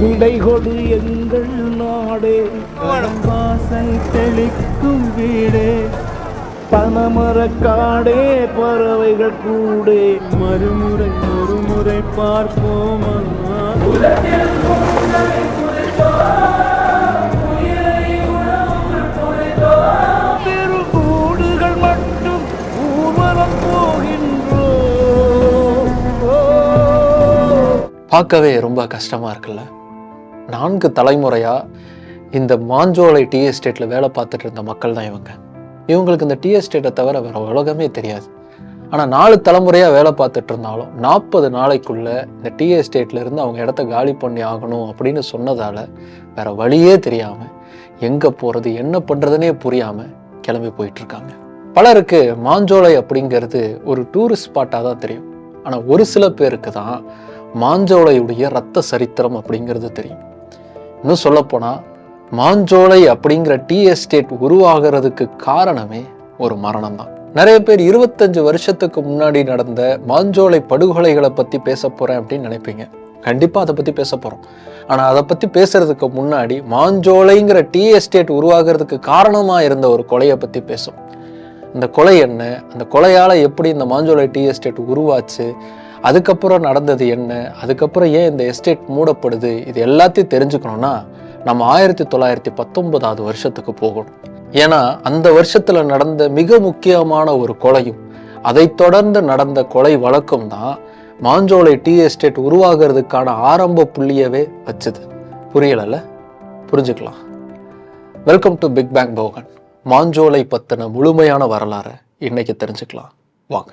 விடை கொடு எங்கள் நாடே. வாசல் தெளிக்கும் வீடே. பனமரக்காடே பறவைகள் கூடே. மறுமுறை ஒருமுறை பார்ப்போமா. பார்க்கவே ரொம்ப கஷ்டமாக இருக்குல்ல? நான்கு தலைமுறையாக இந்த மாஞ்சோலை டீ எஸ்டேட்டில் வேலை பார்த்துட்டு இருந்த மக்கள் தான் இவங்க. இவங்களுக்கு இந்த டீ எஸ்டேட்டை தவிர வேறு உலகமே தெரியாது. ஆனால் நாலு தலைமுறையாக வேலை பார்த்துட்டு இருந்தாலும் நாற்பது நாளைக்குள்ளே இந்த டீ எஸ்டேட்லேருந்து அவங்க இடத்த காலி பண்ணி ஆகணும் அப்படின்னு சொன்னதால் வேறு வழியே தெரியாமல் எங்கே போகிறது என்ன பண்ணுறதுனே புரியாமல் கிளம்பி போயிட்டுருக்காங்க பலருக்கு மாஞ்சோலை அப்படிங்கிறது ஒரு டூரிஸ்ட் ஸ்பாட்டாக தான் தெரியும். ஆனால் ஒரு சில பேருக்கு தான் மாஞ்சோலையுடைய ரத்த சரித்திரம் அப்படிங்கிறது தெரியும். இன்னும் சொல்லப்போனால் மாஞ்சோலை அப்படிங்கிற டீ எஸ்டேட் உருவாகிறதுக்கு காரணமே ஒரு மரணம் தான் நிறைய பேர் இருபத்தஞ்சு வருஷத்துக்கு முன்னாடி நடந்த மாஞ்சோலை படுகொலைகளை பற்றி பேச போகிறேன் அப்படின்னு நினைப்பீங்க. கண்டிப்பாக அதை பற்றி பேச போகிறோம் ஆனால் அதை பற்றி பேசுறதுக்கு முன்னாடி மாஞ்சோலைங்கிற டீ எஸ்டேட் உருவாகிறதுக்கு காரணமாக இருந்த ஒரு கொலையை பற்றி பேசும் அந்த கொலை என்ன? அந்த கொலையால் எப்படி இந்த மாஞ்சோலை டீ எஸ்டேட் உருவாச்சு? அதுக்கப்புறம் நடந்தது என்ன? அதுக்கப்புறம் ஏன் இந்த எஸ்டேட் மூடப்படுது? இது எல்லாத்தையும் தெரிஞ்சுக்கணும்னா நம்ம ஆயிரத்தி தொள்ளாயிரத்தி பத்தொன்பதாவது வருஷத்துக்கு போகணும். ஏன்னா அந்த வருஷத்தில் நடந்த மிக முக்கியமான ஒரு கொலையும் அதைத் தொடர்ந்து நடந்த கொலை வழக்கம் தான் மாஞ்சோலை டீ எஸ்டேட் உருவாகிறதுக்கான ஆரம்ப புள்ளியவே வச்சுது. புரியலல்ல? புரிஞ்சுக்கலாம். Welcome to big bang Bogan Manjolai பத்தின முழுமையான வரலாறை இன்னைக்கு தெரிஞ்சுக்கலாம். வாங்க.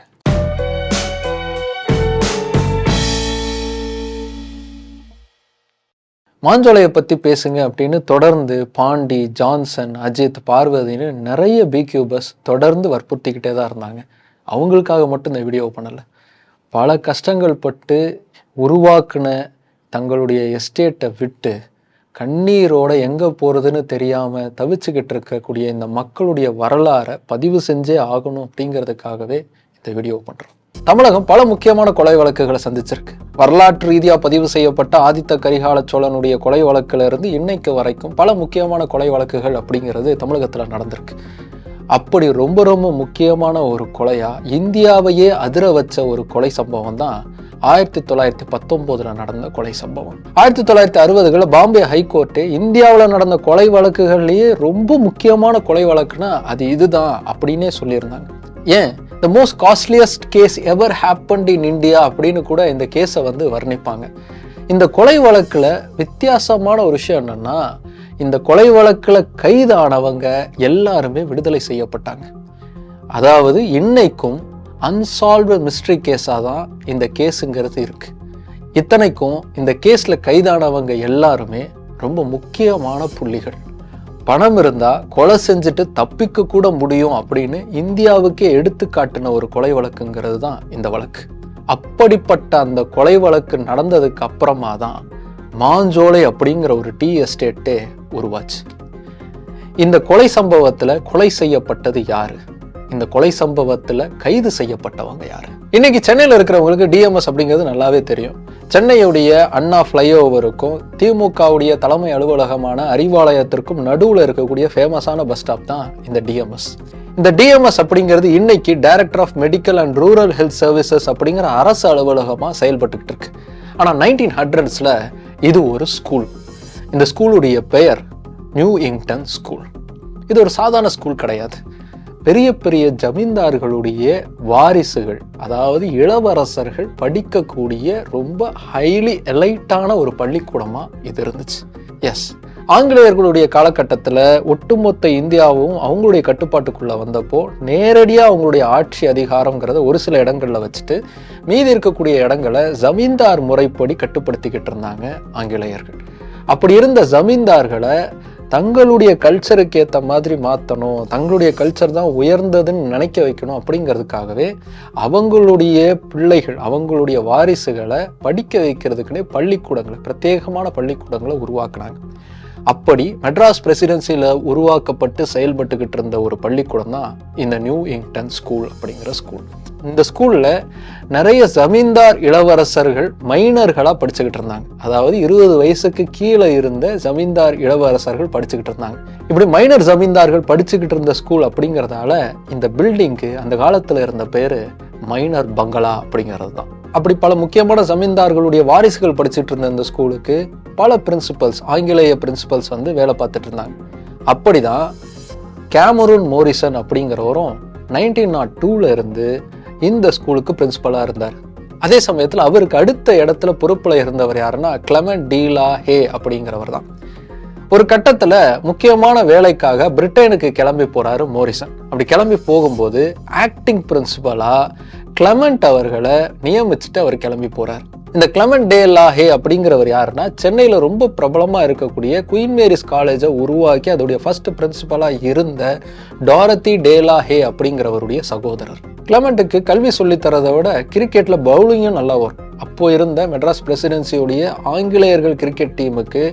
மாஞ்சோலையை பற்றி பேசுங்க அப்படின்னு தொடர்ந்து பாண்டி ஜான்சன் அஜித் பார்வதின்னு நிறைய பிக்யூபர்ஸ் தொடர்ந்து வற்புறுத்திக்கிட்டே தான் இருந்தாங்க. அவங்களுக்காக மட்டும் இந்த வீடியோ பண்ணலை. பல கஷ்டங்கள் பட்டு உருவாக்குன தங்களுடைய எஸ்டேட்டை விட்டு கண்ணீரோட எங்கே போகிறதுன்னு தெரியாமல் தவிச்சுக்கிட்டு இருக்கக்கூடிய இந்த மக்களுடைய வரலாறை பதிவு செஞ்சே ஆகணும் அப்படிங்கிறதுக்காகவே இந்த வீடியோ பண்ணுறோம் தமிழகம் பல முக்கியமான கொலை வழக்குகளை சந்திச்சிருக்கு. வரலாற்று ரீதியாக பதிவு செய்யப்பட்ட ஆதித்த கரிகால சோழனுடைய கொலை வழக்குல இருந்து இன்னைக்கு வரைக்கும் பல முக்கியமான கொலை வழக்குகள் அப்படிங்கிறது தமிழகத்தில் நடந்திருக்கு. அப்படி ரொம்ப ரொம்ப முக்கியமான ஒரு கொலையா இந்தியாவையே அதிர வச்ச ஒரு கொலை சம்பவம் தான் ஆயிரத்தி தொள்ளாயிரத்தி பத்தொன்பதுல நடந்த கொலை சம்பவம். ஆயிரத்தி தொள்ளாயிரத்தி அறுபதுகளில் பாம்பே ஹைகோர்ட்டு இந்தியாவில் நடந்த கொலை வழக்குகள்லேயே ரொம்ப முக்கியமான கொலை வழக்குனா அது இதுதான் அப்படின்னே சொல்லியிருந்தாங்க. ஏன்? The most costliest case ever happened in India அப்படின்னு கூட இந்த கேஸை வந்து வர்ணிப்பாங்க. இந்த கொலை வழக்கில் வித்தியாசமான ஒரு விஷயம் என்னென்னா இந்த கொலை வழக்கில் கைதானவங்க எல்லாருமே விடுதலை செய்யப்பட்டாங்க. அதாவது இன்னைக்கும் அன்சால்வ்டு மிஸ்ட்ரி கேஸாக தான் இந்த கேஸுங்கிறது இருக்குது இத்தனைக்கும் இந்த கேஸில் கைதானவங்க எல்லாருமே ரொம்ப முக்கியமான புள்ளிகள். பணம் இருந்தா கொலை செஞ்சுட்டு தப்பிக்க கூட முடியும் அப்படின்னு இந்தியாவுக்கே எடுத்து காட்டின ஒரு கொலை வழக்குங்கிறது தான் இந்த வழக்கு. அப்படிப்பட்ட அந்த கொலை வழக்கு நடந்ததுக்கு அப்புறமா தான் மாஞ்சோலை அப்படிங்கிற ஒரு டீ எஸ்டேட்டே உருவாச்சு. இந்த கொலை சம்பவத்துல கொலை செய்யப்பட்டது யாரு? இந்த கொலை சம்பவத்தில் கைது செய்யப்பட்டவங்க யார்? இன்னைக்கு சென்னையில் இருக்கிறவங்களுக்கு டிஎம்எஸ் அப்படிங்கிறது நல்லாவே தெரியும். சென்னையுடைய அண்ணா ஃப்ளைஓவருக்கும் திமுகவுடைய தலைமை அலுவலகமான அறிவாலயத்திற்கும் நடுவில் இருக்கக்கூடிய ஃபேமஸான பஸ் ஸ்டாப் தான் இந்த டிஎம்எஸ் இந்த டிஎம்எஸ் அப்படிங்கிறது இன்னைக்கு director of medical and rural health services அப்படிங்கிற அரசு அலுவலகமாக செயல்பட்டுக்கிட்டு இருக்கு. ஆனால் நைன்டீன் ஹண்ட்ரட்ஸில் இது ஒரு ஸ்கூல் இந்த ஸ்கூலுடைய பெயர் நியூ இங்டன் ஸ்கூல் இது ஒரு சாதாரண ஸ்கூல் கிடையாது. பெரிய பெரிய ஜமீன்தார்களுடைய வாரிசுகள் அதாவது இளவரசர்கள் படிக்கக்கூடிய ரொம்ப ஹைலி எலைட்டான ஒரு பள்ளிக்கூடமாக இது இருந்துச்சு. எஸ் ஆங்கிலேயர்களுடைய காலகட்டத்தில் ஒட்டுமொத்த இந்தியாவும் அவங்களுடைய கட்டுப்பாட்டுக்குள்ளே வந்தப்போ நேரடியாக அவங்களுடைய ஆட்சி அதிகாரங்கிறத ஒரு சில இடங்களில் வச்சுட்டு மீதி இருக்கக்கூடிய இடங்களை ஜமீன்தார் முறைப்படி கட்டுப்படுத்திக்கிட்டு இருந்தாங்க ஆங்கிலேயர்கள். அப்படி இருந்த ஜமீன்தார்களை தங்களுடைய கல்ச்சருக்கு ஏற்ற மாதிரி மாற்றணும் தங்களுடைய கல்ச்சர் தான் உயர்ந்ததுன்னு நினைக்க வைக்கணும் அப்படிங்கிறதுக்காகவே அவங்களுடைய பிள்ளைகள் அவங்களுடைய வாரிசுகளை படிக்க வைக்கிறதுக்குனே பள்ளிக்கூடங்களை பிரத்யேகமான பள்ளிக்கூடங்களை உருவாக்குனாங்க. அப்படி மெட்ராஸ் பிரசிடென்சியில் உருவாக்கப்பட்டு செயல்பட்டுக்கிட்டு இருந்த ஒரு பள்ளிக்கூடம் தான் இந்த நியூ இங்டன் ஸ்கூல் அப்படிங்கிற ஸ்கூல். இந்த ஸ்கூலில் நிறைய ஜமீன்தார் இளவரசர்கள் மைனர்களாக படிச்சுக்கிட்டு இருந்தாங்க. அதாவது இருபது வயசுக்கு கீழே இருந்த ஜமீன்தார் இளவரசர்கள் படிச்சுக்கிட்டு இருந்தாங்க. இப்படி மைனர் ஜமீன்தார்கள் படிச்சுக்கிட்டு இருந்த ஸ்கூல் அப்படிங்கிறதால இந்த பில்டிங்க்கு அந்த காலத்தில் இருந்த பேர் மைனர் பங்களா அப்படிங்கிறது தான் அப்படி பல முக்கியமான ஜமீன்தார்களுடைய வாரிசுகள் படிச்சுட்டு இருந்த இந்த ஸ்கூலுக்கு பல பிரின்சிபல்ஸ் ஆங்கிலேய பிரின்சிபல்ஸ் வந்து வேலை பார்த்துட்டு இருந்தாங்க. அப்படிதான் கேமரூன் மோரிசன் அப்படிங்கிறவரும் நைன்டீன் நாட் டூவில் இருந்து இந்த ஸ்கூலுக்கு பிரின்சிபலாக இருந்தார். அதே சமயத்தில் அவருக்கு அடுத்த இடத்துல பொறுப்பில் இருந்தவர் யாருன்னா கிளமெண்ட் டீலா ஹே அப்படிங்கிறவர் தான். ஒரு கட்டத்தில் முக்கியமான வேலைக்காக பிரிட்டனுக்கு கிளம்பி போறாரு மோரிசன். அப்படி கிளம்பி போகும்போது ஆக்டிங் பிரின்சிபலாக கிளமெண்ட் அவர்களை நியமிச்சுட்டு அவர் கிளம்பி போறார். இந்த கிளமெண்ட் டே லாஹே அப்படிங்கிறவர் யாருன்னா சென்னையில் ரொம்ப பிரபலமாக இருக்கக்கூடிய குயின் மேரிஸ் காலேஜை உருவாக்கி அதோடைய ஃபர்ஸ்ட் பிரின்சிபலாக இருந்த டாரத்தி டேலா ஹே அப்படிங்கிறவருடைய சகோதரர். கிளமெண்ட்டுக்கு கல்வி சொல்லித்தரதை விட கிரிக்கெட்டில் பவுலிங்கும் நல்லா வரும் அப்போ இருந்த மெட்ராஸ் பிரசிடென்சியுடைய ஆங்கிலேயர்கள் கிரிக்கெட் டீமுக்கு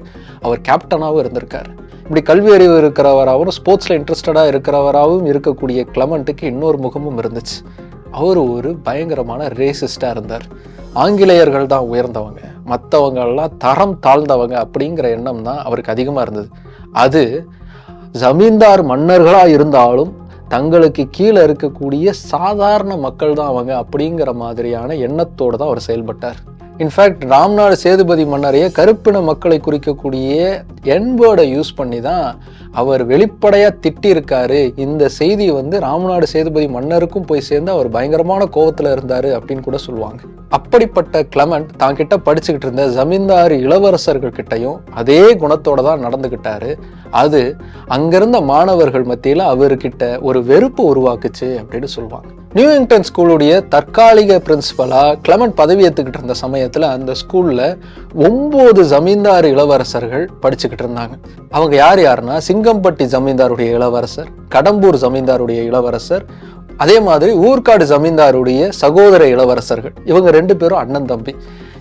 அவர் கேப்டனாகவும் இருந்திருக்கார். இப்படி கல்வி அறிவு இருக்கிறவராகவும் ஸ்போர்ட்ஸில் இன்ட்ரெஸ்டடாக இருக்கிறவராகவும் இருக்கக்கூடிய கிளமெண்ட்டுக்கு இன்னொரு முகமும் இருந்துச்சு. அவர் ஒரு பயங்கரமான ரேசிஸ்டாக இருந்தார். ஆங்கிலேயர்கள் தான் உயர்ந்தவங்க. மற்றவங்கள்லாம் தரம் தாழ்ந்தவங்க அப்படிங்கிற எண்ணம் தான் அவருக்கு அதிகமாக இருந்தது. அது ஜமீன்தார் மன்னர்களாக இருந்தாலும் தங்களுக்கு கீழே இருக்கக்கூடிய சாதாரண மக்கள் தான் அவங்க அப்படிங்கிற மாதிரியான எண்ணத்தோடு தான் அவர் செயல்பட்டார். இன்ஃபேக்ட் ராம்நாடு சேதுபதி மன்னரையே கருப்பின மக்களை குறிக்கக்கூடிய எண்பேர்டை யூஸ் பண்ணி தான் அவர் வெளிப்படையாக திட்டியிருக்காரு. இந்த செய்தி வந்து ராமநாடு சேதுபதி மன்னருக்கும் போய் சேர்ந்து அவர் பயங்கரமான கோவத்தில் இருந்தார் அப்படின்னு கூட சொல்லுவாங்க. அப்படிப்பட்ட கிளமண்ட் தான் கிட்ட படிச்சுக்கிட்டு இருந்த ஜமீன்தார் இளவரசர்கள் கிட்டையும் அதே குணத்தோட தான் நடந்துகிட்டாரு. அது அங்கிருந்த மாணவர்கள் மத்தியில் அவர்கிட்ட ஒரு வெறுப்பு உருவாக்குச்சு அப்படின்னு சொல்லுவாங்க. நியூயிங்டன் ஸ்கூலுடைய தற்காலிக பிரின்சிபலா கிளமண்ட் பதவி ஏற்றுக்கிட்டு இருந்த சமயத்தில் அந்த ஸ்கூலில் ஒம்பது ஜமீன்தார் இளவரசர்கள் படிச்சுக்கிட்டு இருந்தாங்க. அவங்க யார் யாருன்னா செங்கம்பட்டி ஜமீன்தாருடைய இளவரசர் கடம்பூர் ஜமீன்தாருடைய இளவரசர் அதே மாதிரி ஊர்காடு ஜமீன்தாருடைய சகோதர இளவரசர்கள். இவங்க ரெண்டு பேரும் அண்ணன் தம்பி.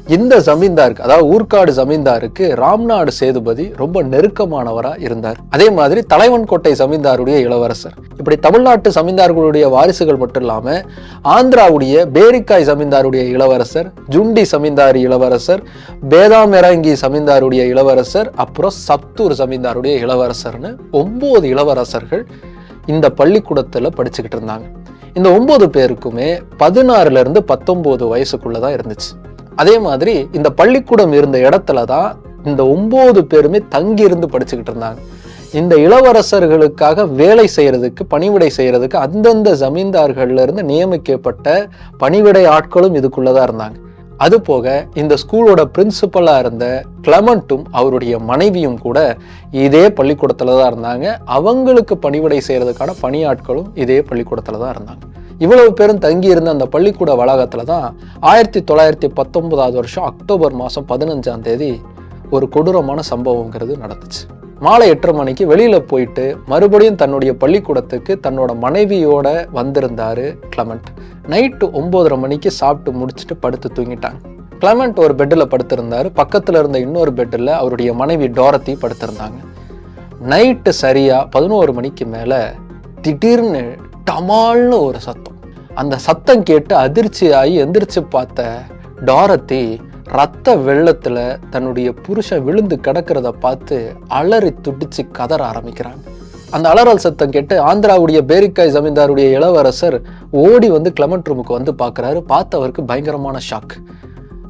இந்த ஜமீன்தாருக்கு அதாவது ஊர்காடு ஜமீன்தாருக்கு ராம்நாடு சேதுபதி ரொம்ப நெருக்கமானவராக இருந்தார். அதே மாதிரி தலைவன்கோட்டை ஜமீன்தாருடைய இளவரசர். இப்படி தமிழ்நாட்டு ஜமீன்தார்களுடைய வாரிசுகள் மட்டும் இல்லாமல் ஆந்திராவுடைய பேரிக்காய் ஜமீன்தாருடைய இளவரசர் ஜுண்டி ஜமீன்தாரி இளவரசர் பேதாமெரங்கி ஜமீன்தாருடைய இளவரசர் அப்புறம் சத்தூர் ஜமீன்தாருடைய இளவரசர்னு ஒன்பது இளவரசர்கள் இந்த பள்ளிக்கூடத்தில் படிச்சுக்கிட்டு இருந்தாங்க. இந்த ஒன்பது பேருக்குமே பதினாறுல இருந்து பத்தொன்பது தான் இருந்துச்சு. அதே மாதிரி இந்த பள்ளிக்கூடம் இருந்த இடத்துல தான் இந்த ஒம்பது பேருமே தங்கி இருந்து படிச்சுக்கிட்டு இருந்தாங்க. இந்த இளவரசர்களுக்காக வேலை செய்யறதுக்கு பணிவிடை செய்யறதுக்கு அந்தந்த ஜமீன்தார்கள்ல இருந்து நியமிக்கப்பட்ட பணிவிடை ஆட்களும் இதுக்குள்ளதான் இருந்தாங்க. அது போக இந்த ஸ்கூலோட பிரின்சிபலாக இருந்த கிளமண்ட்டும் அவருடைய மனைவியும் கூட இதே பள்ளிக்கூடத்தில் தான் இருந்தாங்க. அவங்களுக்கு பணிவிடை செய்கிறதுக்கான பணியாட்களும் இதே பள்ளிக்கூடத்தில் தான் இருந்தாங்க. இவ்வளவு பேரும் தங்கியிருந்த அந்த பள்ளிக்கூட வளாகத்தில் தான் ஆயிரத்தி தொள்ளாயிரத்தி பத்தொன்பதாவது வருஷம் அக்டோபர் மாதம் பதினஞ்சாம் தேதி ஒரு கொடூரமான சம்பவங்கிறது நடந்துச்சு. மாலை எட்டரை மணிக்கு வெளியில் போயிட்டு மறுபடியும் தன்னுடைய பள்ளிக்கூடத்துக்கு தன்னோட மனைவியோட வந்திருந்தார் கிளமெண்ட். நைட்டு ஒம்போதரை மணிக்கு சாப்பிட்டு முடிச்சுட்டு படுத்து தூங்கிட்டாங்க. கிளமெண்ட் ஒரு பெட்டில் படுத்திருந்தாரு. பக்கத்தில் இருந்த இன்னொரு பெட்டில் அவருடைய மனைவி டோரத்தி படுத்திருந்தாங்க. நைட்டு சரியாக பதினோரு மணிக்கு மேலே திடீர்னு டமால்னு ஒரு சத்தம். அந்த சத்தம் கேட்டு அதிர்ச்சியாகி எந்திரிச்சு பார்த்த டாரத்தி ரத்த வெள்ளத்தில் தன்னுடைய புருஷன் விழுந்து கிடக்கிறத பார்த்து அலறி துடிச்சு கதற ஆரம்பிக்கிறாங்க அந்த அலறல் சத்தம் கேட்டு ஆந்திராவுடைய பேரிக்காய் ஜமீன்தாருடைய இளவரசர் ஓடி வந்து கிளமண்ட் ரூமுக்கு வந்து பார்க்குறாரு. பார்த்தவருக்கு பயங்கரமான ஷாக்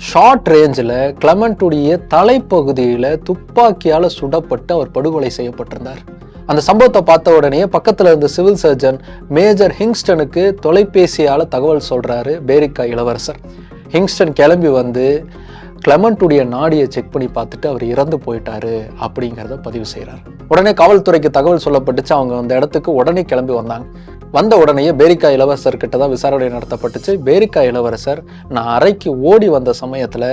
ஷார்ட் ரேஞ்சில் கிளமண்ட்டுடைய தலைப்பகுதியில் துப்பாக்கியால் சுடப்பட்டு அவர் படுகொலை செய்யப்பட்டிருந்தார். அந்த சம்பவத்தை பார்த்த உடனே பக்கத்தில் இருந்த சிவில் சர்ஜன் மேஜர் ஹிங்ஸ்டனுக்கு தொலைபேசியால் தகவல் சொல்கிறாரு பேரிக்கா இளவரசர். ஹிங்ஸ்டன் கிளம்பி வந்து கிளமண்ட்டுடைய நாடியை செக் பண்ணி பார்த்துட்டு அவர் இறந்து போயிட்டாரு அப்படிங்கிறத பதிவு செய்கிறார் உடனே காவல்துறைக்கு தகவல் சொல்லப்பட்டுச்சு அவங்க அந்த இடத்துக்கு உடனே கிளம்பி வந்தாங்க. வந்த உடனேயே பேரிக்கா இளவரசர் கிட்ட தான் விசாரணை நடத்தப்பட்டுச்சு. பேரிக்கா இளவரசர் நான் அறைக்கு ஓடி வந்த சமயத்தில்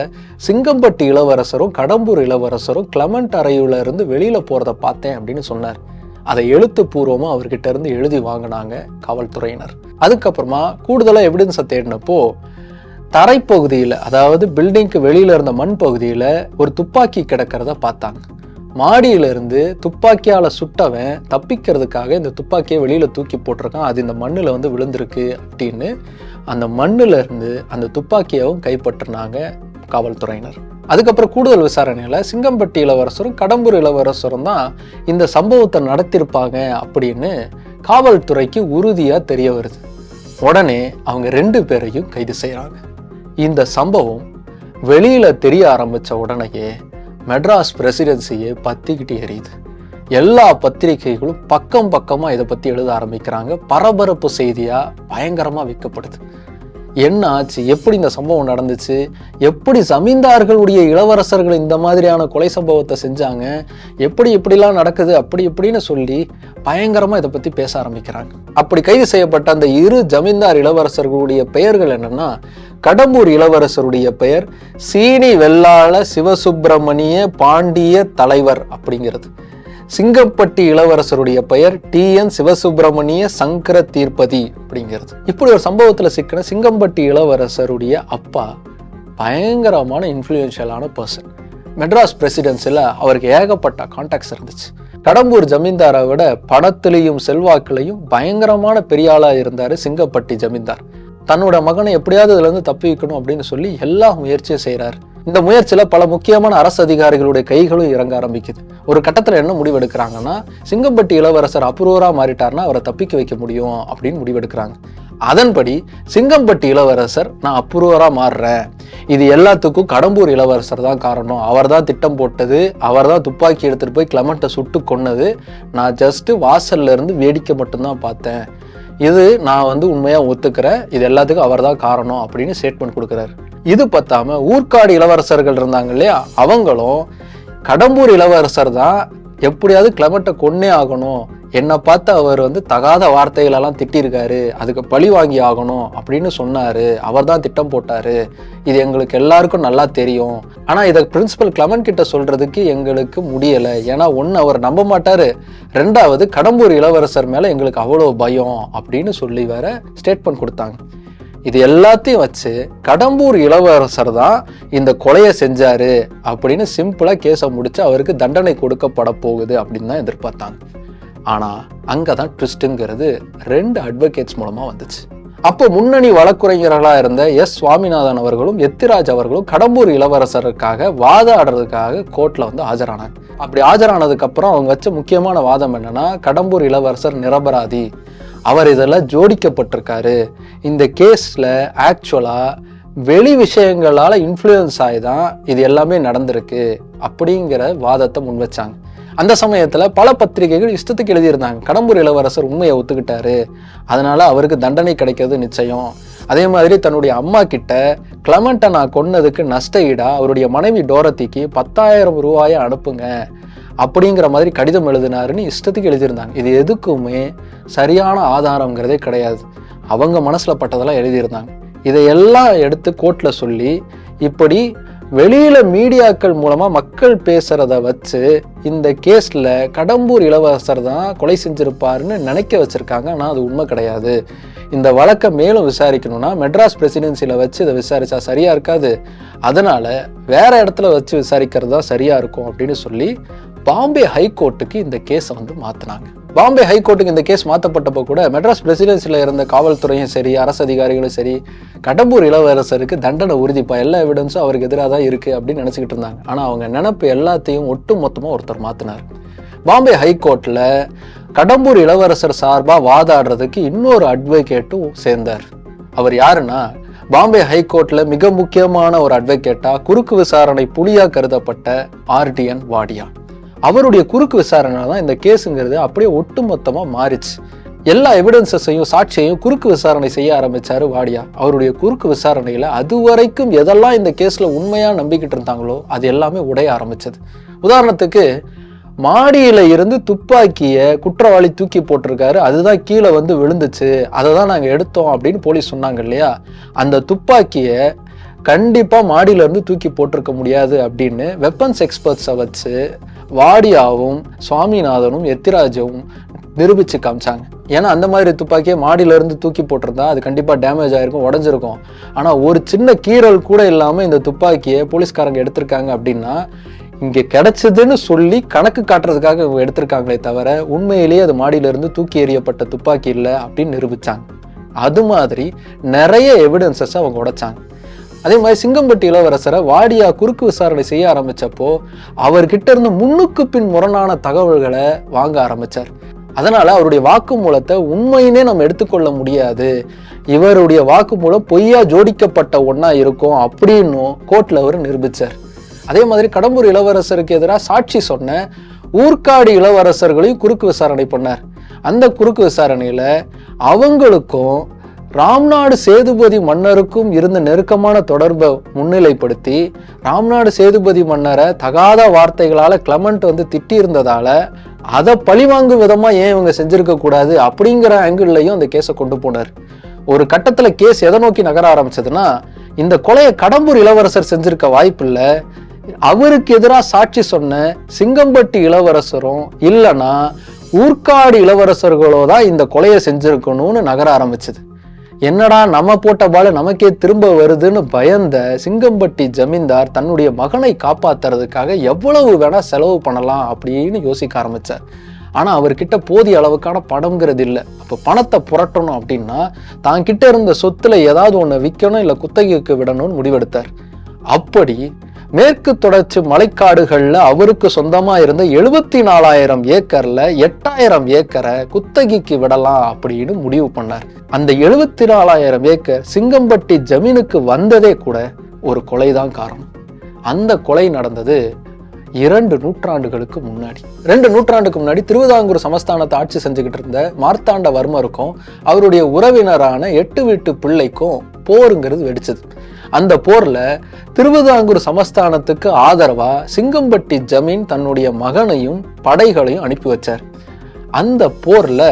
சிங்கம்பட்டி இளவரசரும் கடம்பூர் இளவரசரும் கிளமண்ட் அறையில இருந்து வெளியில் போகிறத பார்த்தேன் அப்படின்னு சொன்னார். அதை எழுத்துப்பூர்வமாக அவர்கிட்ட இருந்து எழுதி வாங்கினாங்க காவல்துறையினர். அதுக்கப்புறமா கூடுதலாக எவிடன்ஸை தேடினப்போ தரைப்பகுதியில் அதாவது பில்டிங்க்கு வெளியில் இருந்த மண் பகுதியில் ஒரு துப்பாக்கி கிடக்கிறத பார்த்தாங்க. மாடியிலிருந்து துப்பாக்கியால் சுட்டவன் தப்பிக்கிறதுக்காக இந்த துப்பாக்கியை வெளியில் தூக்கி போட்டிருக்கான். அது இந்த மண்ணில் வந்து விழுந்திருக்கு அப்படின்னு அந்த மண்ணுல இருந்து அந்த துப்பாக்கியவும் கைப்பற்றினாங்க காவல்துறையினர். அதுக்கப்புறம் கூடுதல் விசாரணையில் சிங்கம்பட்டி இளவரசரும் கடம்பூர் இளவரசரும் தான் இந்த சம்பவத்தை நடத்தியிருப்பாங்க அப்படின்னு காவல்துறைக்கு உறுதியாக தெரிய வருது. உடனே அவங்க ரெண்டு பேரையும் கைது செய்கிறாங்க இந்த சம்பவம் வெளியில் தெரிய ஆரம்பிச்ச உடனேயே மெட்ராஸ் பிரசிடென்சியை பத்திக்கிட்டு எரியுது. எல்லா பத்திரிகைகளும் பக்கம் பக்கமாக இதை பற்றி எழுத ஆரம்பிக்கிறாங்க. பரபரப்பு செய்தியாக பயங்கரமாக விற்கப்படுது என்ன ஆச்சு? எப்படி இந்த சம்பவம் நடந்துச்சு? எப்படி ஜமீன்தார்களுடைய இளவரசர்கள் இந்த மாதிரியான கொலை சம்பவத்தை செஞ்சாங்க? எப்படி இப்படிலாம் நடக்குது? அப்படி இப்படின்னு சொல்லி பயங்கரமாக இதை பற்றி பேச ஆரம்பிக்கிறாங்க. அப்படி கைது செய்யப்பட்ட அந்த இரு ஜமீன்தார் இளவரசர்களுடைய பெயர்கள் என்னன்னா கடம்பூர் இளவரசருடைய பெயர் சீனி வெள்ளாள சிவசுப்பிரமணிய பாண்டிய தலைவர் அப்படிங்கிறது. சிங்கப்பட்டி இளவரசருடைய பெயர் டி. என். சிவசுப்பிரமணிய சங்கர தீர்ப்பதி அப்படிங்கிறது. இப்படி ஒரு சம்பவத்துல சிக்கின சிங்கம்பட்டி இளவரசருடைய அப்பா பயங்கரமான இன்ஃப்ளூயன்ஷியலான பர்சன் மெட்ராஸ் பிரசிடென்சியில் அவருக்கு ஏகப்பட்ட கான்டாக்ட்ஸ் இருந்துச்சு. கடம்பூர் ஜமீன்தாரை விட பணத்திலையும் செல்வாக்குலையும் பயங்கரமான பெரியாளாக இருந்தார் இருந்தாரு சிங்கப்பட்டி ஜமீன்தார். தன்னோட மகனை எப்படியாவது இதுல இருந்து தப்பி வைக்கணும் அப்படின்னு சொல்லி எல்லா முயற்சியும் செய்றாரு. இந்த முயற்சியில பல முக்கியமான அரசு அதிகாரிகளுடைய கைகளும் இறங்க ஆரம்பிக்குது. ஒரு கட்டத்துல என்ன முடிவெடுக்கிறாங்கன்னா சிங்கம்பட்டி இளவரசர் அப்ரூவரா மாறிட்டார்னா அவரை தப்பிக்க வைக்க முடியும் அப்படின்னு முடிவெடுக்கிறாங்க. அதன்படி சிங்கம்பட்டி இளவரசர் நான் அப்ரூவராக மாறுறேன். இது எல்லாத்துக்கும் கடம்பூர் இளவரசர் தான் காரணம். அவர் தான் திட்டம் போட்டது. அவர் தான் துப்பாக்கி எடுத்துட்டு போய் கிளமண்ட்டை சுட்டு கொன்னது. நான் ஜஸ்ட்டு வாசல்ல இருந்து வேடிக்கை மட்டும்தான் பார்த்தேன். இது நான் வந்து உண்மையாக ஒத்துக்கிறேன். இது எல்லாத்துக்கும் அவர் தான் காரணம் அப்படின்னு ஸ்டேட்மெண்ட் கொடுக்குறாரு. இது பத்தாம ஊர்க்காடு இளவரசர்கள் இருந்தாங்க இல்லையா? அவங்களும் கடம்பூர் இளவரசர் தான் எப்படியாவது கிளமட்டை கொன்னே ஆகணும். என்னை பார்த்து அவர் வந்து தகாத வார்த்தைகளெல்லாம் திட்டிருக்காரு அதுக்கு பழி வாங்கி ஆகணும் அப்படின்னு சொன்னாரு. அவர் தான் திட்டம் போட்டாரு. இது எங்களுக்கு எல்லாருக்கும் நல்லா தெரியும். ஆனா இதை பிரின்சிபல் கிளமன் கிட்ட சொல்றதுக்கு எங்களுக்கு முடியலை. ஏன்னா ஒன்று அவர் நம்ப மாட்டாரு. ரெண்டாவது கடம்பூர் இளவரசர் மேல எங்களுக்கு அவ்வளோ பயம் அப்படின்னு சொல்லி வேற ஸ்டேட்மெண்ட் கொடுத்தாங்க. இது எல்லாத்தையும் வச்சு கடம்பூர் இளவரசர் தான் இந்த கொலையை செஞ்சாரு அப்படின்னு சிம்பிளா கேஸை முடிச்சு அவருக்கு தண்டனை கொடுக்கப்பட போகுது அப்படின்னு தான் எதிர்பார்த்தாங்க. ஆனா அங்கதான் ட்விஸ்ட்டுங்கிறது ரெண்டு அட்வொகேட்ஸ் மூலமா வந்துச்சு. அப்போ முன்னணி வழக்குரைஞர்களா இருந்த எஸ் சுவாமிநாதன் அவர்களும் எத்திராஜ் அவர்களும் கடம்பூர் இளவரசருக்காக வாதாடுறதுக்காக கோர்ட்ல வந்து ஆஜரானாங்க. அப்படி ஆஜரானதுக்கப்புறம் அவங்க வச்ச முக்கியமான வாதம் என்னன்னா கடம்பூர் இளவரசர் நிரபராதி அவர் இதெல்லாம் ஜோடிக்கப்பட்டிருக்காரு. இந்த கேஸில் ஆக்சுவலாக வெளி விஷயங்களால் இன்ஃப்ளூயன்ஸ் ஆகி தான் இது எல்லாமே நடந்திருக்கு அப்படிங்கிற வாதத்தை முன் வச்சாங்க. அந்த சமயத்தில் பல பத்திரிகைகள் இஷ்டத்துக்கு எழுதியிருந்தாங்க. கடம்பூர் இளவரசர் உண்மையை ஒத்துக்கிட்டாரு. அதனால அவருக்கு தண்டனை கிடைக்கிறது நிச்சயம். அதே மாதிரி தன்னுடைய அம்மா கிட்ட கிளமெண்ட்டை நான் கொன்னதுக்கு நஷ்ட ஈடா அவருடைய மனைவி டோரத்திக்கு பத்தாயிரம் ரூபாயை அனுப்புங்க அப்படிங்கிற மாதிரி கடிதம் எழுதினாருன்னு இஷ்டத்துக்கு எழுதியிருந்தாங்க. இது எதுக்குமே சரியான ஆதாரங்கிறதே கிடையாது. அவங்க மனசில் பட்டதெல்லாம் எழுதியிருந்தாங்க. இதையெல்லாம் எடுத்து கோர்ட்டில் சொல்லி இப்படி வெளியில் மீடியாக்கள் மூலமாக மக்கள் பேசுகிறத வச்சு இந்த கேஸில் கடம்பூர் இளவரசர் தான் கொலை செஞ்சுருப்பாருன்னு நினைக்க வச்சுருக்காங்க. ஆனால் அது உண்மை கிடையாது. இந்த வழக்கை மேலும் விசாரிக்கணும்னா மெட்ராஸ் பிரசிடென்சியில் வச்சு இதை விசாரித்தா சரியாக இருக்காது. அதனால் வேற இடத்துல வச்சு விசாரிக்கிறது தான் சரியாக இருக்கும் அப்படின்னு சொல்லி பாம்பே ஹைகோர்ட்டுக்கு இந்த கேஸை வந்து மாற்றினாங்க பாம்பே ஹைகோர்ட்டுக்கு இந்த கேஸ் மாற்றப்பட்டப்போ கூட மெட்ராஸ் பிரசிடென்சியில் இருந்த காவல்துறையும் சரி அரசு அதிகாரிகளும் சரி கடம்பூர் இளவரசருக்கு தண்டனை உறுதிப்பா எல்லா எவிடன்ஸும் அவருக்கு எதிராக தான் இருக்கு அப்படின்னு நினச்சிக்கிட்டு இருந்தாங்க. ஆனால் அவங்க நினப்பு எல்லாத்தையும் ஒட்டு மொத்தமாக ஒருத்தர் மாற்றினார் பாம்பே ஹைகோர்ட்டில் கடம்பூர் இளவரசர் சார்பாக வாதாடுறதுக்கு இன்னொரு அட்வொகேட்டும் சேர்ந்தார். அவர் யாருன்னா பாம்பே ஹைகோர்ட்ல மிக முக்கியமான ஒரு அட்வொகேட்டாக குறுக்கு விசாரணை புலியா கருதப்பட்ட ஆர்டிஎன் வாடியா அவருடைய குறுக்கு விசாரணை தான் இந்த கேஸுங்கிறது அப்படியே ஒட்டுமொத்தமாக மாறிச்சு. எல்லா எவிடன்சஸையும் சாட்சியையும் குறுக்கு விசாரணை செய்ய ஆரம்பிச்சாரு வாடியா. அவருடைய குறுக்கு விசாரணையில அதுவரைக்கும் எதெல்லாம் இந்த கேஸ்ல உண்மையா நம்பிக்கிட்டு இருந்தாங்களோ அது எல்லாமே உடைய ஆரம்பிச்சது. உதாரணத்துக்கு மாடியில இருந்து துப்பாக்கிய குற்றவாளி தூக்கி போட்டிருக்காரு அதுதான் கீழே வந்து விழுந்துச்சு அதை தான் நாங்கள் எடுத்தோம் அப்படின்னு போலீஸ் சொன்னாங்க இல்லையா? அந்த துப்பாக்கியை கண்டிப்பாக மாடியில இருந்து தூக்கி போட்டிருக்க முடியாது அப்படின்னு வெப்பன்ஸ் எக்ஸ்பர்ட்ஸை வச்சு வாடியாவும் சுவாமிநாதனும் எத்திராஜவும் நிரூபிச்சு காமிச்சாங்க. ஏன்னா அந்த மாதிரி துப்பாக்கியை மாடியில இருந்து தூக்கி போட்டிருந்தா அது கண்டிப்பாக டேமேஜ் ஆகிருக்கும் உடஞ்சிருக்கும். ஆனால் ஒரு சின்ன கீறல் கூட இல்லாமல் இந்த துப்பாக்கியை போலீஸ்காரங்க எடுத்திருக்காங்க அப்படின்னா இங்கே கிடைச்சதுன்னு சொல்லி கணக்கு காட்டுறதுக்காக இவங்க எடுத்திருக்காங்களே தவிர உண்மையிலேயே அது மாடியில இருந்து தூக்கி எறியப்பட்ட துப்பாக்கி இல்லை அப்படின்னு நிரூபிச்சாங்க. அது மாதிரி நிறைய எவிடன்சஸ் அவங்க உடைச்சாங்க. அதே மாதிரி சிங்கம்பட்டி இளவரசரை வாடியா குறுக்கு விசாரணை செய்ய ஆரம்பிச்சப்போ அவர்கிட்ட இருந்து முன்னுக்கு பின் முரணான தகவல்களை வாங்க ஆரம்பிச்சார். அதனால அவருடைய வாக்குமூலத்தை உண்மையினே நம்ம எடுத்துக்கொள்ள முடியாது. இவருடைய வாக்குமூலம் பொய்யா ஜோடிக்கப்பட்ட ஒன்னா இருக்கும் அப்படின்னும் கோர்ட்ல அவர் நிரூபிச்சார். அதே மாதிரி கடம்பூர் இளவரசருக்கு எதிராக சாட்சி சொன்ன ஊர்க்காடு இளவரசர்களையும் குறுக்கு விசாரணை பண்ணார். அந்த குறுக்கு விசாரணையில அவங்களுக்கும் ராம்நாடு சேதுபதி மன்னருக்கும் இருந்த நெருக்கமான தொடர்பை முன்னிலைப்படுத்தி ராம்நாடு சேதுபதி மன்னரை தகாத வார்த்தைகளால் கிளமண்ட் வந்து திட்டியிருந்ததால அதை பழிவாங்கும் விதமாக ஏன் இவங்க செஞ்சுருக்கக்கூடாது அப்படிங்கிற ஆங்கிள்லையும் அந்த கேஸை கொண்டு போனார். ஒரு கட்டத்தில் கேஸ் எதை நோக்கி நகர ஆரம்பிச்சதுன்னா இந்த கொலையை கடம்பூர் இளவரசர் செஞ்சிருக்க வாய்ப்பில்லை. அவருக்கு எதிராக சாட்சி சொன்ன சிங்கம்பட்டி இளவரசரும் இல்லைன்னா ஊர்க்காடு இளவரசர்களோ தான் இந்த கொலையை செஞ்சிருக்கணும்னு நகர ஆரம்பிச்சது. என்னடா நம்ம போட்ட பால் நமக்கே திரும்ப வருதுன்னு பயந்த சிங்கம்பட்டி ஜமீன்தார் தன்னுடைய மகனை காப்பாத்துறதுக்காக எவ்வளவு வேணா செலவு பண்ணலாம் அப்படின்னு யோசிக்க ஆரம்பித்தார் ஆனால் அவர்கிட்ட போதிய அளவுக்கான பணம்ங்கிறது இல்லை. அப்போ பணத்தை புரட்டணும் அப்படின்னா தான் கிட்ட இருந்த சொத்துல ஏதாவது ஒன்று விற்கணும் இல்லை குத்தகைக்கு விடணும்னு முடிவெடுத்தார். அப்படி மேற்கு தொடர்ச்சி மலைக்காடுகள்ல அவருக்கு சொந்தமா இருந்த எழுபத்தி நாலாயிரம் ஏக்கர்ல எட்டாயிரம் ஏக்கரை குத்தகைக்கு விடலாம் அப்படின்னு முடிவு பண்ணார். அந்த எழுபத்தி நாலாயிரம் ஏக்கர் சிங்கம்பட்டி ஜமீனுக்கு வந்ததே கூட ஒரு கொலைதான் காரணம். அந்த கொலை நடந்தது இரண்டு நூற்றாண்டுகளுக்கு முன்னாடி. ரெண்டு நூற்றாண்டுக்கு முன்னாடி திருவிதாங்கூர் சமஸ்தானத்தை ஆட்சி செஞ்சுக்கிட்டு இருந்த மார்த்தாண்டவர்மருக்கும் அவருடைய உறவினரான எட்டு வீட்டு பிள்ளைக்கும் போருங்கிறது வெடிச்சது. அந்த போரில் திருவிதாங்கூர் சமஸ்தானத்துக்கு ஆதரவா சிங்கம்பட்டி ஜமீன் தன்னுடைய மகனையும் படைகளையும் அனுப்பி வச்சார். அந்த போரில்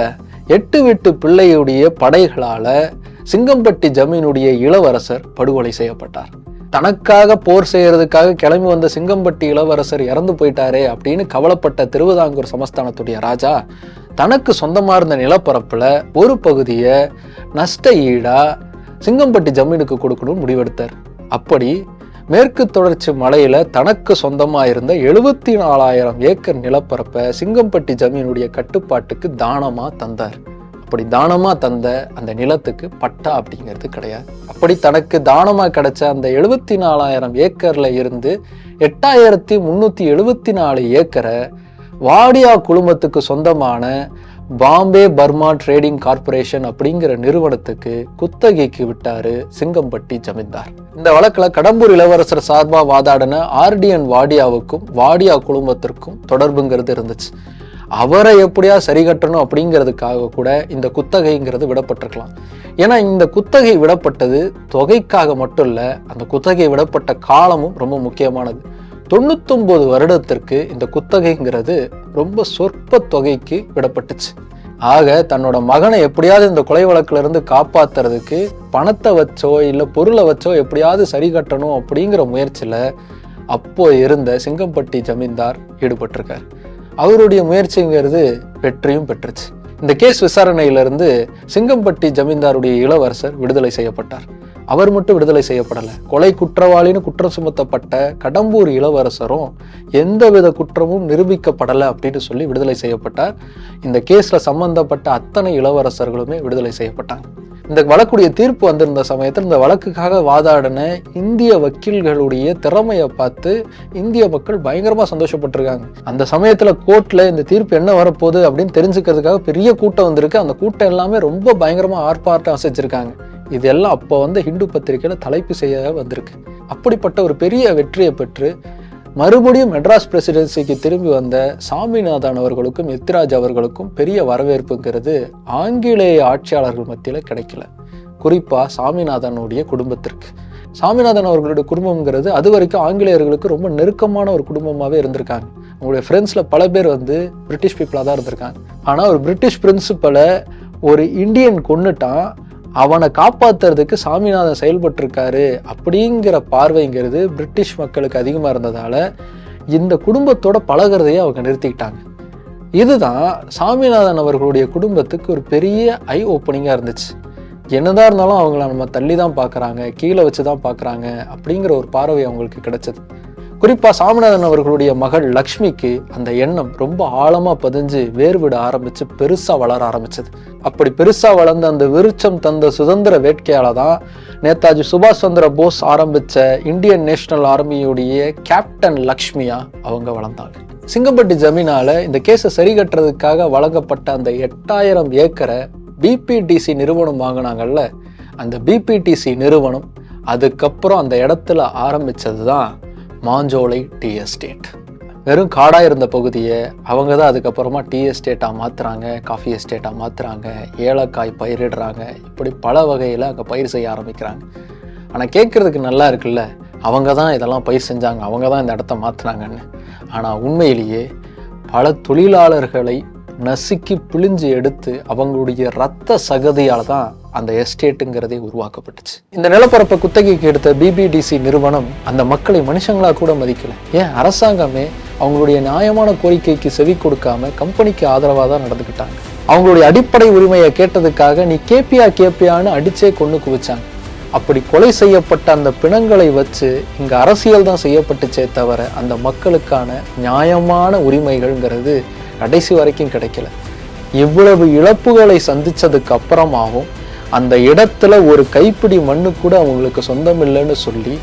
எட்டு விட்டு பிள்ளையுடைய படைகளால் சிங்கம்பட்டி ஜமீனுடைய இளவரசர் படுகொலை செய்யப்பட்டார். தனக்காக போர் செய்யறதுக்காக கிளம்பி வந்த சிங்கம்பட்டி இளவரசர் இறந்து போயிட்டாரே அப்படின்னு கவலைப்பட்ட திருவிதாங்கூர் சமஸ்தானத்துடைய ராஜா தனக்கு சொந்தமாக இருந்த நிலப்பரப்பில் ஒரு பகுதியை நஷ்ட ஈடாக சிங்கம்பட்டி ஜமீனுக்கு கொடுக்கணும்னு முடிவெடுத்தார். அப்படி மேற்கு தொடர்ச்சி மலையில தனக்கு சொந்தமா இருந்த எழுபத்தி நாலாயிரம் ஏக்கர் நிலப்பரப்பை சிங்கம்பட்டி ஜமீனுடைய கட்டுப்பாட்டுக்கு தானமா தந்தார். அப்படி தானமா தந்த அந்த நிலத்துக்கு பட்டா அப்படிங்கிறது கிடையாது. அப்படி தனக்கு தானமா கிடைச்ச அந்த எழுபத்தி நாலாயிரம் ஏக்கர்ல இருந்து எட்டாயிரத்தி முன்னூத்தி எழுபத்தி நாலு ஏக்கரை வாடியா குழுமத்துக்கு சொந்தமான பாம்பே பர்மா ட்ரேடிங் கார்ப்பரேஷன் அப்படிங்கிற நிறுவனத்துக்கு குத்தகைக்கு விட்டாரு சிங்கம்பட்டி ஜமீன்தார். இந்த வழக்கில் கடம்பூர் இளவரசர் சார்பா வாதாடின ஆர்டிஎன் வாடியாவுக்கும் வாடியா குழுமத்திற்கும் தொடர்புங்கிறது இருந்துச்சு. அவரை எப்படியா சரி கட்டணும் அப்படிங்கிறதுக்காக கூட இந்த குத்தகைங்கிறது விடப்பட்டிருக்கலாம். ஏன்னா இந்த குத்தகை விடப்பட்டது தொகைக்காக மட்டும் இல்லை அந்த குத்தகை விடப்பட்ட காலமும் ரொம்ப முக்கியமானது. தொண்ணூத்தொம்பது வருடத்திற்கு இந்த குத்தகைங்கிறது ரொம்ப சொற்ப தொகைக்கு விடப்பட்டுச்சு. ஆக தன்னோட மகனை எப்படியாவது இந்த கொலை வழக்குல இருந்து காப்பாத்துறதுக்கு பணத்தை வச்சோ இல்ல பொருளை வச்சோ எப்படியாவது சரி கட்டணும் அப்படிங்கிற முயற்சியில அப்போ இருந்த சிங்கம்பட்டி ஜமீன்தார் ஈடுபட்டிருக்கார். அவருடைய முயற்சிங்கிறது வெற்றியும் பெற்றுச்சு. இந்த கேஸ் விசாரணையிலிருந்து சிங்கம்பட்டி ஜமீன்தாருடைய இளவரசர் விடுதலை செய்யப்பட்டார். அவர் மட்டும் விடுதலை செய்யப்படலை. கொலை குற்றவாளின்னு குற்றம் சுமத்தப்பட்ட கடம்பூர் இளவரசரும் எந்தவித குற்றமும் நிரூபிக்கப்படலை அப்படின்னு சொல்லி விடுதலை செய்யப்பட்டார். இந்த கேஸில் சம்பந்தப்பட்ட அத்தனை இளவரசர்களுமே விடுதலை செய்யப்பட்டாங்க. இந்த வழக்குடைய தீர்ப்பு வந்திருந்த சமயத்தில் இந்த வழக்குக்காக வாதாடின இந்திய வக்கீல்களுடைய திறமையை பார்த்து இந்திய மக்கள் பயங்கரமாக சந்தோஷப்பட்டிருக்காங்க. அந்த சமயத்தில் கோர்ட்டில் இந்த தீர்ப்பு என்ன வரப்போகுது அப்படின்னு தெரிஞ்சுக்கிறதுக்காக பெரிய கூட்டம் வந்திருக்கு. அந்த கூட்டம் எல்லாமே ரொம்ப பயங்கரமாக ஆர்ப்பாட்டம் அசைச்சிருக்காங்க. இதெல்லாம் அப்போ வந்து ஹிந்து பத்திரிகையில் தலைப்பு செய்ய வந்திருக்கு. அப்படிப்பட்ட ஒரு பெரிய வெற்றியை பெற்று மறுபடியும் மெட்ராஸ் பிரசிடென்சிக்கு திரும்பி வந்த சாமிநாதன் அவர்களுக்கும் எத்திராஜ் அவர்களுக்கும் பெரிய வரவேற்புங்கிறது ஆங்கிலேய ஆட்சியாளர்கள் மத்தியில் கிடைக்கல. குறிப்பாக சாமிநாதனுடைய குடும்பத்திற்கு. சாமிநாதன் அவர்களுடைய குடும்பம்ங்கிறது அது வரைக்கும் ஆங்கிலேயர்களுக்கு ரொம்ப நெருக்கமான ஒரு குடும்பமாகவே இருந்திருக்காங்க. அவங்களுடைய ஃப்ரெண்ட்ஸில் பல பேர் வந்து பிரிட்டிஷ் பீப்புளாக தான் இருந்திருக்காங்க. ஆனால் ஒரு பிரிட்டிஷ் பிரின்சிபலை ஒரு இந்தியன் கொண்டுட்டான் அவனை காப்பாத்துறதுக்கு சாமிநாதன் செயல்பட்டிருக்காரு அப்படிங்கிற பார்வைங்கிறது பிரிட்டிஷ் மக்களுக்கு அதிகமாக இருந்ததால இந்த குடும்பத்தோட பழகிறதையே அவங்க நிறுத்திக்கிட்டாங்க. இதுதான் சாமிநாதன் அவர்களுடைய குடும்பத்துக்கு ஒரு பெரிய ஐ ஓப்பனிங்காக இருந்துச்சு. என்னதான் இருந்தாலும் அவங்கள நம்ம தள்ளி தான் பார்க்குறாங்க கீழே வச்சு தான் பார்க்குறாங்க அப்படிங்கிற ஒரு பார்வை அவங்களுக்கு கிடைச்சது. குறிப்பாக சாமிநாதன் அவர்களுடைய மகள் லக்ஷ்மிக்கு அந்த எண்ணம் ரொம்ப ஆழமாக பதிஞ்சு வேர்விட ஆரம்பித்து பெருசாக வளர ஆரம்பிச்சது. அப்படி பெருசாக வளர்ந்த அந்த விருட்சம் தந்த சுதந்திர வேட்கையால் தான் நேதாஜி சுபாஷ் சந்திர போஸ் ஆரம்பித்த இந்தியன் நேஷனல் ஆர்மியுடைய கேப்டன் லக்ஷ்மியா அவங்க வளர்ந்தாங்க. சிங்கம்பட்டி ஜமீனால் இந்த கேஸை சரி கட்டுறதுக்காக வழங்கப்பட்ட அந்த எட்டாயிரம் ஏக்கரை பிபிடிசி நிறுவனம் வாங்கினாங்கல்ல அந்த பிபிடிசி நிறுவனம் அதுக்கப்புறம் அந்த இடத்துல ஆரம்பிச்சது தான் மாஞ்சோலை டீ எஸ்டேட். வெறும் காடாக இருந்த பகுதியை அவங்க தான் அதுக்கப்புறமா டீ எஸ்டேட்டாக மாற்றுறாங்க காஃபி எஸ்டேட்டாக மாற்றுறாங்க ஏலக்காய் பயிரிடுறாங்க இப்படி பல வகையில் அங்கே பயிர் செய்ய ஆரம்பிக்கிறாங்க. ஆனால் கேட்குறதுக்கு நல்லா இருக்குல்ல? அவங்க தான் இதெல்லாம் பயிர் செஞ்சாங்க அவங்க தான் இந்த இடத்த மாற்றினாங்கன்னு ஆனால் உண்மையிலேயே பல தொழிலாளர்களை நசுக்கி பிழிஞ்சு எடுத்து அவங்களுடைய ரத்த சகதியால் தான் அந்த எஸ்டேட்டுங்கிறதே உருவாக்கப்பட்டுச்சு. இந்த நிலப்பரப்பை குத்தகைக்கு எடுத்த பிபிடிசி நிறுவனம் அந்த மக்களை மனுஷங்களா கூட மதிக்கல. ஏன்? அரசாங்கமே அவங்களுடைய நியாயமான கோரிக்கைக்கு செவி கொடுக்காம கம்பெனிக்கு ஆதரவாக தான் நடந்துக்கிட்டாங்க அவங்களுடைய அடிப்படை உரிமையை கேட்டதுக்காக நீ கேப்பியா கேப்பியான்னு அடிச்சே கொண்டு குவிச்சாங்க. அப்படி கொலை செய்யப்பட்ட அந்த பிணங்களை வச்சு இங்க அரசியல் தான் செய்யப்பட்டுச்சே தவிர அந்த மக்களுக்கான நியாயமான உரிமைகள்ங்கிறது கடைசி வரைக்கும் கிடைக்கல. இவ்வளவு இழப்புகளை சந்திச்சதுக்கு அப்புறமாகவும் அந்த இடத்துல ஒரு கைப்பிடி மண்ணு கூட அவங்களுக்கு சொந்தம் இல்லைன்னு சொல்லி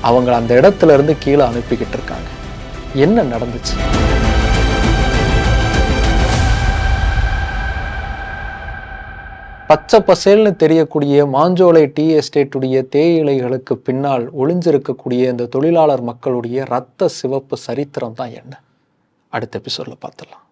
அவங்க அந்த இடத்துல இருந்து கீழே அனுப்பிக்கிட்டு இருக்காங்க. என்ன நடந்துச்சு? பச்சை பசேல்னு தெரியக்கூடிய மாஞ்சோலை டீ எஸ்டேட்டுடைய தேயிலைகளுக்கு பின்னால் ஒளிஞ்சிருக்கக்கூடிய இந்த தொழிலாளர் மக்களுடைய ரத்த சிவப்பு சரித்திரம் தான் என்ன? அடுத்த எபிசோடில் பார்த்துடலாம்.